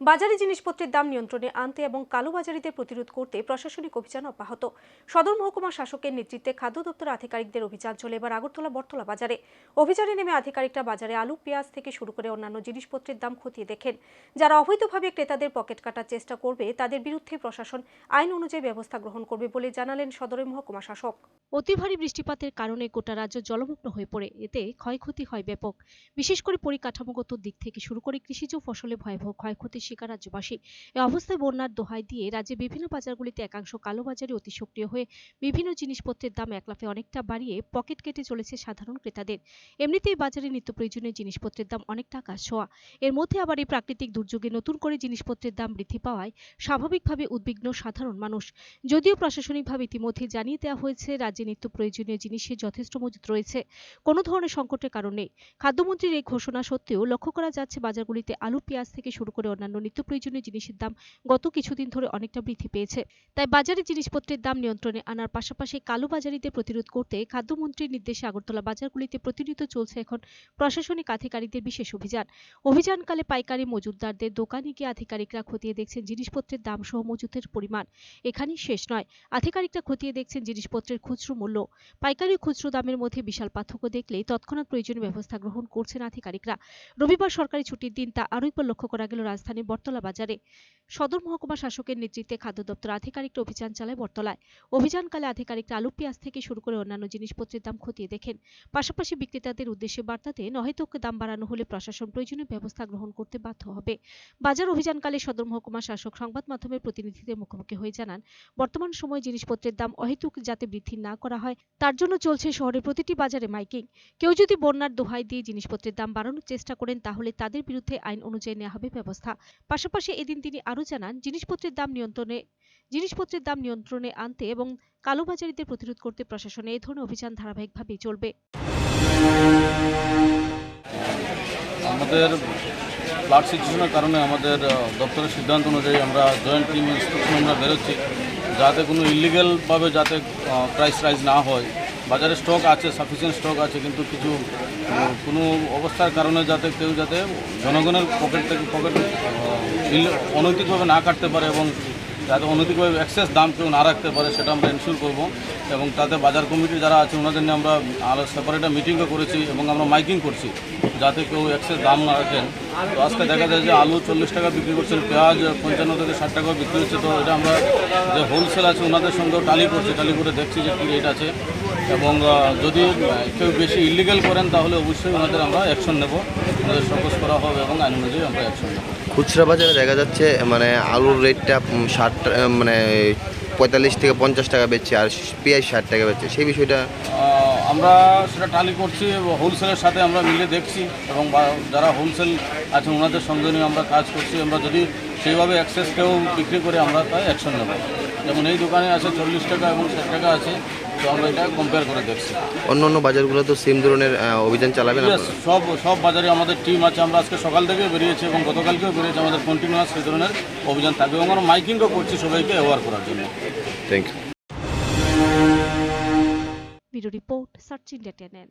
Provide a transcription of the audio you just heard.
বাজারে জিনিসপত্রের দাম নিয়ন্ত্রণে আনতে এবং কালোবাজারিদের প্রতিরোধ করতে প্রশাসনিক অভিযান অব্যাহত। সদর মহকুমা শাসকের নেতৃত্বে খাদ্য দপ্তর আধিকারিকদের অভিযান চলে এবার আগরতলা বটতলা বাজারে। অভিযানে নেমে আধিকারিকরা বাজারে আলু, পেঁয়াজ থেকে শুরু করে অন্যান্য জিনিসপত্রের দাম খতিয়ে দেখেন। যারা অবৈধভাবে ক্রেতাদের পকেট কাটার চেষ্টা করবে, তাদের বিরুদ্ধে প্রশাসন আইন অনুযায়ী ব্যবস্থা গ্রহণ করবে বলে জানালেন সদরের মহকুমা শাসক। অতি ভারী বৃষ্টিপাতের কারণে গোটা রাজ্য জলমগ্ন হয়ে পড়ে। এতে ক্ষয়ক্ষতি হয় ব্যাপক। বিশেষ করে পরিকাঠামোগত দিক থেকে শুরু করে কৃষিজ ফসলে ভয়াবহ ক্ষয়ক্ষতির শিকার রাজ্যবাসী এ অবস্থায় বন্যার দোহাই দিয়ে রাজ্যে বিভিন্ন বাজারগুলিতে একাংশ কালোবাজারে অতি সক্রিয় হয়ে বিভিন্ন জিনিসপত্রের দাম একলাফে অনেকটা বাড়িয়ে পকেট কেটে চলেছে সাধারণ ক্রেতাদের। এমনিতেই বাজারে নিত্য প্রয়োজনীয় জিনিসপত্রের দাম অনেকটা আকাশ ছোঁয়া। এর মধ্যে আবার এই প্রাকৃতিক দুর্যোগে নতুন করে জিনিসপত্রের দাম বৃদ্ধি পাওয়ায় স্বাভাবিকভাবে উদ্বিগ্ন সাধারণ মানুষ। যদিও প্রশাসনিকভাবে ইতিমধ্যে জানিয়ে দেওয়া হয়েছে, রাজ্যে নিত্য প্রয়োজনীয় জিনিসের যথেষ্ট মজুত রয়েছে। কোনো ধরনের সংকটের কারণ নেই। খাদ্যমন্ত্রীর এই ঘোষণা সত্ত্বেও লক্ষ্য করা যাচ্ছে বাজারগুলিতে আলু, পেঁয়াজ থেকে শুরু করে অন্যান্য নিত্য প্রয়োজনীয় জিনিসের দাম গত কিছুদিন ধরে অনেকটা বৃদ্ধি পেয়েছে। তাই বাজারে জিনিসপত্রের দাম নিয়ন্ত্রণে আনার পাশাপাশি কালোবাজারিদের প্রতিরোধ করতে খাদ্যমন্ত্রীর নির্দেশে আগরতলা বাজারগুলিতে প্রতিনিয়ত চলছে এখন প্রশাসনিক আধিকারিকদের বিশেষ অভিযান। অভিযানকালে পাইকারি মজুতদারদের দোকানে গিয়ে আধিকারিকরা খতিয়ে দেখছেন জিনিসপত্রের দাম সহ মজুতের পরিমাণ। এখানেই শেষ নয়, আধিকারিকরা খতিয়ে দেখছেন জিনিসপত্রের খুচরো মূল্য। পাইকারি খুচরো দামের মধ্যে বিশাল পার্থক্য দেখলেই তৎক্ষণাৎ প্রয়োজনীয় ব্যবস্থা গ্রহণ করছেন আধিকারিকরা। রবিবার সরকারি ছুটির দিন তা আরও একবার লক্ষ্য করা গেল রাজধানীর বটতলা বাজারে। সদর মহকুমা শাসকের নেতৃত্বে খাদ্য দপ্তর আধিকারিকরা অভিযান চালায় বটতলায়। অভিযানকালে আধিকারিকরা আলু, পেঁয়াজ থেকে শুরু করে অন্যান্য জিনিসপত্রের দাম খতিয়ে দেখেন। পাশাপাশি বিক্রেতাদের উদ্দেশ্যে বার্তা দেন, অহেতুক দাম বাড়ানো হলে প্রশাসন প্রয়োজনীয় ব্যবস্থা গ্রহণ করতে বাধ্য হবে। বাজার অভিযানকালে সদর মহকুমা শাসক সংবাদ মাধ্যমের প্রতিনিধিদের মুখোমুখি হয়ে জানান, বর্তমান সময়ে জিনিসপত্রের দাম অহেতুক যাতে বৃদ্ধি না করা হয়, তার জন্য চলছে শহরের প্রতিটি বাজারে মাইকিং। কেউ যদি বন্যার দোহাই দিয়ে জিনিসপত্রের দাম বাড়ানোর চেষ্টা করেন, তাহলে তাদের বিরুদ্ধে আইন অনুযায়ী নেওয়া হবে ব্যবস্থা। পাশাপাশি এদিন তিনি আরও জানান, জিনিসপত্রের দাম নিয়ন্ত্রণে, জিনিসপত্রের দাম নিয়ন্ত্রণে আনতে এবং কালোবাজারিদের প্রতিরোধ করতে প্রশাসনে এই ধরনের অভিযান ধারাবাহিকভাবেই চলবে। আমাদের ফ্লাড সিচুয়েশনের কারণে আমাদের দপ্তরের সিদ্ধান্ত অনুযায়ী আমরা জয়েন্ট টিম ইন্সট্রাকশন আমরা বেরোচ্ছি। যাতে কোনো ইলিগেলভাবে যাতে প্রাইস রাইজ না হয় বাজারে স্টক আছে সাফিসিয়েন্ট স্টক আছে, কিন্তু কিছু কোনো অবস্থার কারণে যাতে কেউ যাতে জনগণের পকেট থেকে পকেট অনৈতিকভাবে না কাটতে পারে এবং যাতে অনৈতিকভাবে অ্যাক্সেস দাম কেউ না রাখতে পারে, সেটা আমরা এনশিওর করব। এবং তাতে বাজার কমিটি যারা আছে, ওনাদের নিয়ে আমরা সেপারেট মিটিংও করেছি এবং আমরা মাইকিং করছি, যাতে কেউ অ্যাক্সেস দাম না রাখেন। তো আজকে দেখা যায় যে আলু চল্লিশ টাকা বিক্রি করছেন, পেঁয়াজ পঞ্চান্ন থেকে ষাট টাকা বিক্রি হচ্ছে, তো এটা আমরা যে হোলসেল আছে, ওনাদের সঙ্গেও টালি করছি। টালি করে দেখছি যে কী রেট আছে। এবং যদি কেউ বেশি ইলিগেল করেন তাহলে অবশ্যই ওনাদের আমরা অ্যাকশন নেব। ওনাদের সকোজ করা হবে এবং আইন অনুযায়ী আমরা অ্যাকশন নেব। খুচরা বাজারে দেখা যাচ্ছে মানে আলুর রেটটা ষাট মানে পঁয়তাল্লিশ থেকে পঞ্চাশ টাকা বেচছে আর পেঁয়াজ ষাট টাকা বেচছে। সেই বিষয়টা? আমরা সেটা টালি করছি হোলসেলের সাথে আমরা মিলে দেখছি এবং যারা হোলসেল আছে ওনাদের সঙ্গে নিয়ে আমরা কাজ করছি। আমরা যদি সেইভাবে অ্যাক্সেস কেউ বিক্রি করে আমরা তাই অ্যাকশন নেব। যেমন এই দোকানে আছে চল্লিশ টাকা এবং ষাট টাকা আছে। তো আমরা এটা কম্পেয়ার করে দেখছি। অন্য অন্য বাজারগুলো তো সেম ধরনের অভিযান চালাবে না সব সব বাজারে আমাদের টিম আছে। আমরা আজকে সকাল থেকে বেরিয়েছি এবং গতকালকেও বেরিয়েছি। আমাদের কন্টিনিউয়াস সেই ধরনের অভিযান থাকবে এবং আমরা মাইকিংও করছি সবাইকে অ্যাওয়ার করার জন্য। Thank you report search India টেনেন